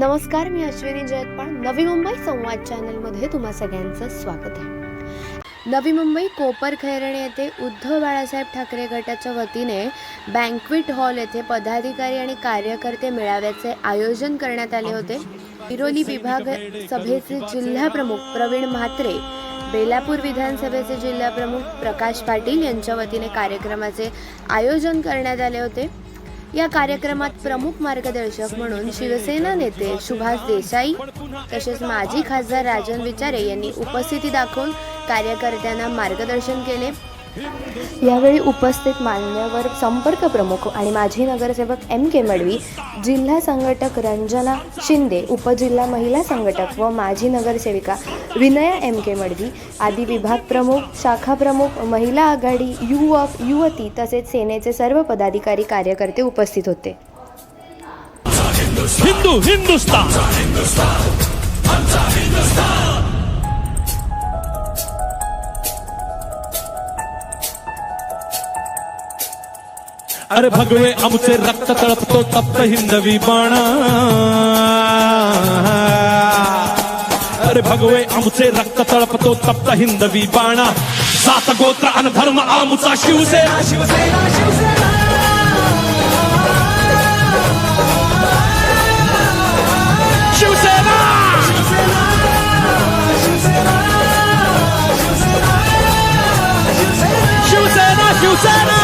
नमस्कार मी अश्विनी जयतपाळ. नवी मुंबई संवाद चॅनलमध्ये तुम्हा सगळ्यांचं स्वागत आहे. नवी मुंबई कोपर खैरणे येथे उद्धव बाळासाहेब ठाकरे गटाच्या वतीने बँकविट हॉल येथे पदाधिकारी आणि कार्यकर्ते मेळाव्याचे आयोजन करण्यात आले होते. विरोली विभाग सभेचे जिल्हा प्रमुख प्रवीण म्हात्रे बेलापूर विधानसभेचे जिल्हा प्रमुख प्रकाश पाटील यांच्या वतीने कार्यक्रमाचे आयोजन करण्यात आले होते. या कार्यक्रमात प्रमुख मार्गदर्शक म्हणून शिवसेना नेते सुभाष देसाई तसेच माजी खासदार राजन विचारे यांनी उपस्थिती दाखवून कार्यकर्त्यांना मार्गदर्शन केले. यावेळी उपस्थित मान्यवर संपर्क प्रमुख आणि माजी नगरसेवक एम के मडवी जिल्हा संघटक रंजना शिंदे उपजिल्हा महिला संघटक व माजी नगरसेविका विनया एम के मडवी आदी विभाग प्रमुख शाखा प्रमुख महिला आघाडी युवक युवती तसेच सेनेचे सर्व पदाधिकारी कार्यकर्ते उपस्थित होते. हिंदू हिंदुस्तान. अरे भगवे आमचे रक्त तळपतो तप्त हिंदवी बाणा. अरे भगवे आमचे रक्त तळपतो तप्त हिंदवी बाणा. सात गोत्र अन धर्म आमचा शिवसेना. शिवसेना! शिवसेना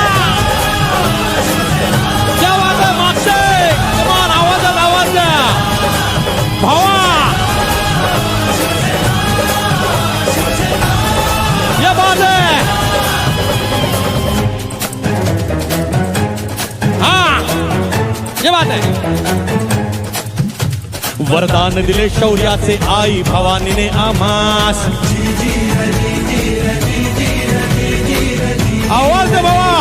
बात आहे. वरदान दिले शौर्याचे आई भवानीने आम्हास. आवाज दे बाबा.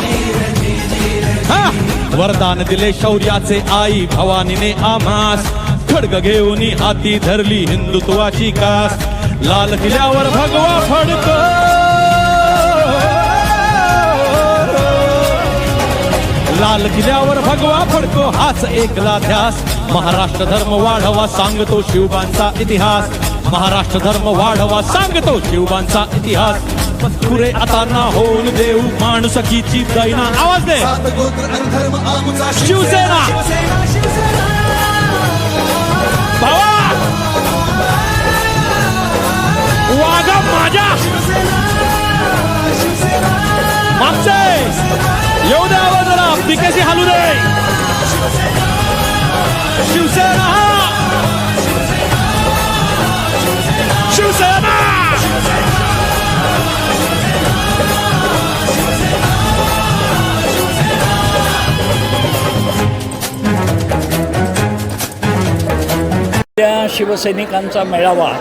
वरदान दिले शौर्याचे आई भवानीने आम्हास. खडग घेऊन हाती धरली हिंदुत्वाची कास. लाल किल्ल्यावर भगवा फडतो लाल किल्ल्यावर भगवा फडको हाच एकला ध्यास. महाराष्ट्र धर्म वाढवा सांगतो शिवबांचा इतिहास. महाराष्ट्र धर्म वाढवा सांगतो शिवबांचा इतिहास. पुरे आता ना होऊन देऊ माणुसकीची दैना. आवाज दे. शिवसेना. भावा वागा माझ्या. मागचे. येऊ दे आवाज जरा हालू दे. शिवसेना. शिवसेना. त्या शिवसैनिकांचा मेळावा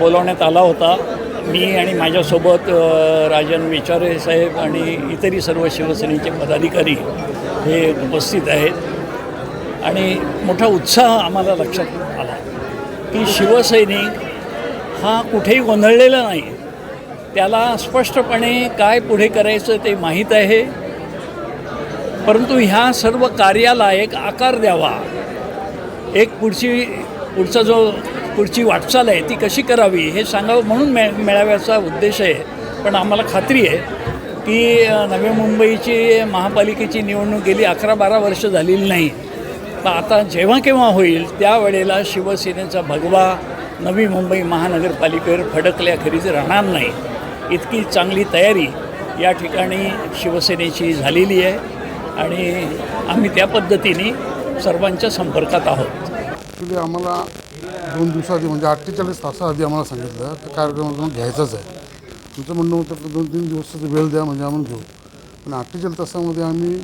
बोलवण्यात आला होता. मी आणि माझ्यासोबत राजन विचारे साहेब आणि इतरही सर्व शिवसेनेचे पदाधिकारी हे उपस्थित आहेत. आणि मोठा उत्साह आम्हाला लक्षात आला की शिवसैनिक हा कुठेही गोंधळलेला नाही. त्याला स्पष्टपणे काय पुढे करायचं ते माहीत आहे. परंतु ह्या सर्व कार्याला एक आकार द्यावा. एक पुढची पुढचा जो पुढची वाटचाल आहे ती कशी करावी हे सांगावं म्हणून मे मेळाव्याचा उद्देश आहे. पण आम्हाला खात्री आहे की नवी मुंबईची महापालिकेची निवडणूक गेली अकरा बारा वर्ष झालेली नाही. पण आता जेव्हा केव्हा होईल त्यावेळेला शिवसेनेचा भगवा नवी मुंबई महानगरपालिकेवर फडकल्याखेरीज राहणार नाही. इतकी चांगली तयारी या ठिकाणी शिवसेनेची झालेली आहे आणि आम्ही त्या पद्धतीने सर्वांच्या संपर्कात आहोत. आम्हाला दोन दिवसाआधी म्हणजे अठ्ठेचाळीस तासाआधी आम्हाला सांगितलं तर कार्यक्रम तुम्हाला घ्यायचाच आहे. तुमचं म्हणणं होतं तर दोन तीन दिवसाचा वेळ द्या म्हणजे आम्ही घेऊ. पण अठ्ठेचाळीस तासामध्ये आम्ही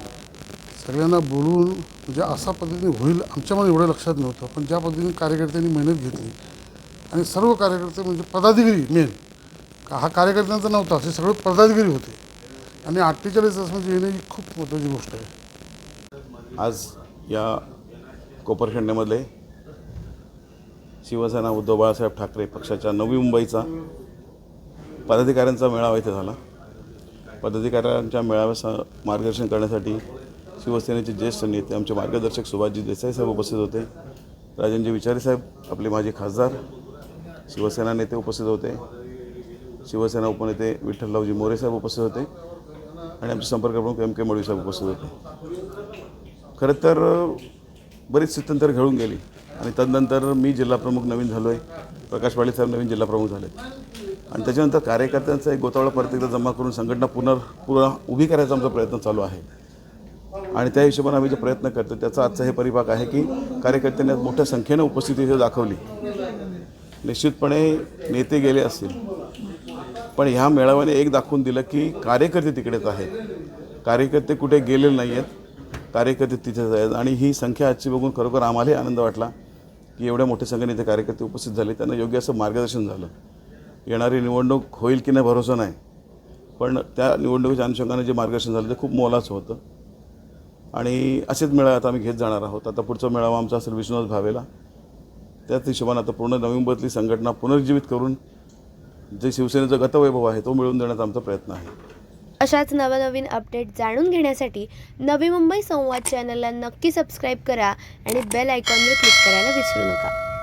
सगळ्यांना बोलवून म्हणजे अशा पद्धतीने होईल आमच्यामध्ये एवढं लक्षात नव्हतं. पण ज्या पद्धतीने कार्यकर्त्यांनी मेहनत घेतली आणि सर्व कार्यकर्ते म्हणजे पदाधिकारी मेन का हा कार्यकर्त्यांचा नव्हता असे सगळे पदाधिकारी होते. आणि अठ्ठेचाळीस तास म्हणजे ही खूप महत्त्वाची गोष्ट आहे. आज या कोपरखंडामधले शिवसेना उद्धव बाळासाहेब ठाकरे पक्षाच्या नवी मुंबईचा पदाधिकाऱ्यांचा मेळावा इथे झाला. पदाधिकाऱ्यांच्या मेळाव्यास मार्गदर्शन करण्यासाठी शिवसेनेचे ज्येष्ठ नेते आमचे मार्गदर्शक सुभाषजी देसाई साहेब उपस्थित होते. राजनजी विचारे साहेब आपले माजी खासदार शिवसेना नेते उपस्थित होते. शिवसेना उपनेते विठ्ठलरावजी मोरे साहेब उपस्थित होते आणि आमचे संपर्क प्रमुख एम के मडवी साहेब उपस्थित होते. खरं तर बरीच स्थित्यंतर घडून गेली. आणि तदनंतर मी जिल्हाप्रमुख नवीन झालो आहे प्रकाश पाटील साहेब नवीन जिल्हाप्रमुख झाले आणि त्याच्यानंतर कार्यकर्त्यांचा एक गोतावळा परत एकदा जमा करून संघटना पुनर् पुन्हा उभी करायचा आमचा प्रयत्न चालू आहे. आणि त्या हिशोबाने आम्ही जे प्रयत्न करतो त्याचा आजचा हे परिपाक आहे की कार्यकर्त्यांनी मोठ्या संख्येनं उपस्थिती इथे दाखवली. निश्चितपणे नेते गेले असतील. पण ह्या मेळाव्याने एक दाखवून दिलं की कार्यकर्ते तिकडेच आहेत. कार्यकर्ते कुठे गेलेले नाही आहेत कार्यकर्ते तिथेच आहेत. आणि ही संख्या आजची बघून खरोखर आम्हालाही आनंद वाटला. की एवढ्या मोठ्या संख्येने इथे कार्यकर्ते उपस्थित झाले त्यांना योग्य असं मार्गदर्शन झालं. येणारी निवडणूक होईल की नाही भरोसा नाही. पण त्या निवडणुकीच्या अनुषंगाने जे मार्गदर्शन झालं ते खूप मोलाचं होतं. आणि असेच मेळावे आता आम्ही घेत जाणार आहोत. आता पुढचा मेळावा आमचा असेल विश्वनाथ भावेला. त्याच हिशोबाने आता पूर्ण नोव्हेंबरतली संघटना पुनर्जीवित करून जे शिवसेनेचं गतवैभव आहे तो मिळवून देण्याचा आमचा प्रयत्न आहे. अशाच नवनवीन अपडेट जाणून घेण्यासाठी नवी मुंबई संवाद चॅनलला नक्की सबस्क्राईब करा आणि बेल आयकॉनवर क्लिक करायला विसरू नका.